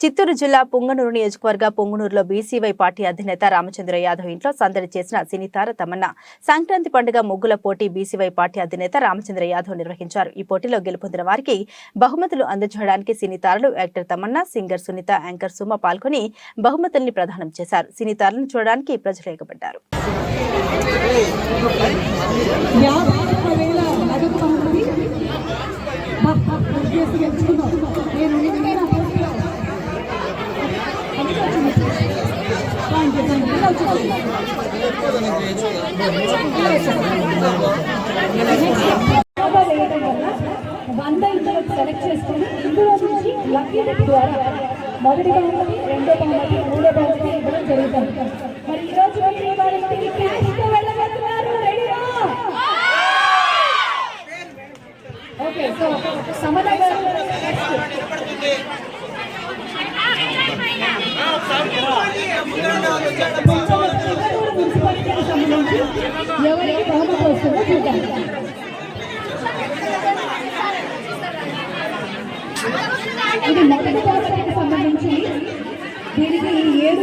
చిత్తూరు జిల్లా పుంగనూరు నియోజకవర్గ పుంగనూరులో BCY party అధినేత రామచంద్ర యాదవ్ ఇంట్లో సందడి చేసిన సినీతార తమన్నా. సంక్రాంతి పండుగ ముగ్గుల పోటీ బీసీవై పార్టీ అధినేత రామచంద్ర యాదవ్ నిర్వహించారు. ఈ పోటీలో గెలుపొందిన వారికి బహుమతులు అందజేయడానికి సినీతారలు actor Tamannaah singer Sunitha anchor Suma పాల్గొని బహుమతుల్ని ప్రదానం చేశారు. సినీతారలను చూడడానికి ప్రజలు ఎగబడ్డారు. వంద ఇందులో సెలెక్ట్ చేసుకుని ఇందులో నుంచి లక్కీ డిప్ ద్వారా మొదటి బహుమతి రెండో బహుమతి మూడో బహుమతి ఇవ్వడం జరుగుతుంది మరి ఈ రోజు మీరు వారి ఇంటికి వెళ్ళబోతున్నారు ఓకే సో ఎవరికి బహుమతి వస్తుందో చూద్దాం. ఇది మొదటి పోస్టర్కి సంబంధించి దీనికి ఏడు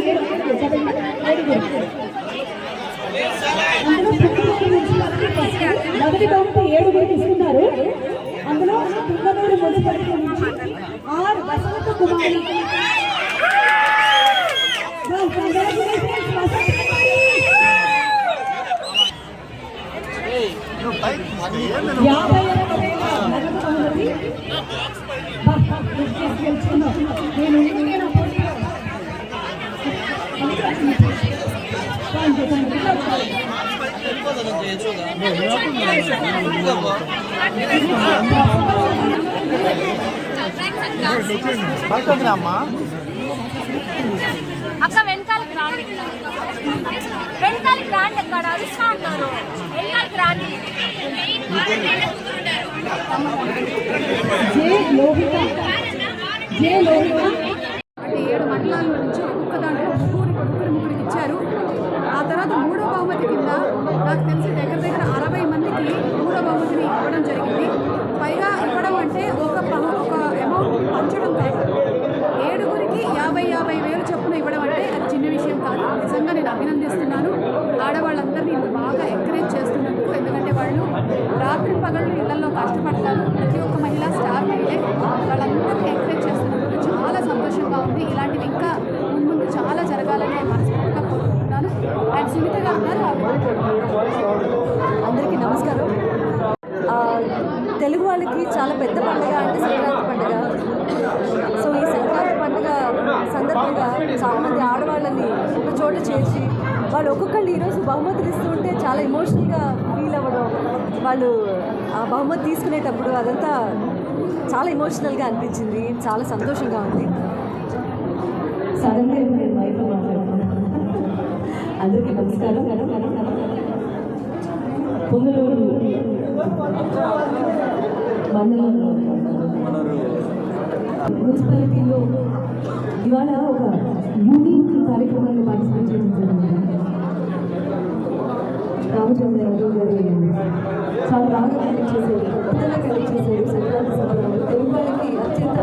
అందులో పుంగనూరు నుంచి మొదటి బహుమతి ఏడుగురికి ఇస్తున్నారు అందులో పుంగనూరు మున్సిపాలిటీ నుంచి ఆరు వసంత కుమారి Well, congratulations, వసంత కుమారి. యాభై ఒక్క వేల నగదు బహుమతి. నేను పోటీలో అక్క వెనకాల రాండి అరుస్తా అంటే ఏడు మండలాల నుంచి ఒక్కొక్క దాంట్లో ముగ్గురు ముగ్గురు ముగ్గురికి ఇచ్చారు. ఆ తర్వాత మూడో బహుమతి కింద నాకు తెలిసి దగ్గర దగ్గర అరవై మందికి మూడో బహుమతిని ఇవ్వడం జరిగింది. పైగా ఇవ్వడం అంటే ఒక ఒక అమౌంట్ పంచడం కాదు. ఏడుగురికి యాభై యాభై వేలు చొప్పున ఇవ్వడం అంటే అది చిన్న విషయం కాదు. నిజంగా నేను అభినందిస్తున్నాను. ఆడవాళ్ళందరినీ ఇంత బాగా ఎంకరేజ్ చేస్తున్నందుకు ఎందుకంటే వాళ్ళు రాత్రి పగళ్ళు ఇళ్ళలో కష్టపడతారు. ప్రతి ఒక్క మహిళ స్టార్ మహిళే. వాళ్ళందరికీ ఎంకరేజ్ చేస్తున్నందుకు చాలా సంతోషంగా ఉంది. ఇలాంటివి ఇంకా ముందు చాలా జరగాలని మనస్ఫూర్తిగా కోరుకుంటున్నాను. అండ్ సునీత గారు అందరికీ నమస్కారం. తెలుగు వాళ్ళకి చాలా పెద్ద పండుగ అంటే సంక్రాంతి పండుగ. సో ఈ సంక్రాంతి పండుగ సందర్భంగా చాలామంది ఆడవాళ్ళని ఒక చోట చేర్చి వాళ్ళు ఒక్కొక్కళ్ళు ఈరోజు బహుమతులు ఇస్తుంటే చాలా ఎమోషనల్గా ఫీల్ అవ్వడం. వాళ్ళు ఆ బహుమతి తీసుకునేటప్పుడు అదంతా చాలా ఎమోషనల్గా అనిపించింది. చాలా సంతోషంగా ఉంది. సడన్గా నేను అందరికీ నమస్కారం. పొంగలూరు మున్సిపాలిటీలో ఇవాళ ఒక యూనిక్ కార్యక్రమంలో పార్టిసిపేట్ చేయడం జరిగింది. రామచంద్ర యాదవ్ గారు చాలా బాగా కలెక్ట్ చేశారు కొత్తగా కలెక్ట్ చేశారు సంక్రాంతి సంబరాలు తెలుగు వాళ్ళకి అత్యంత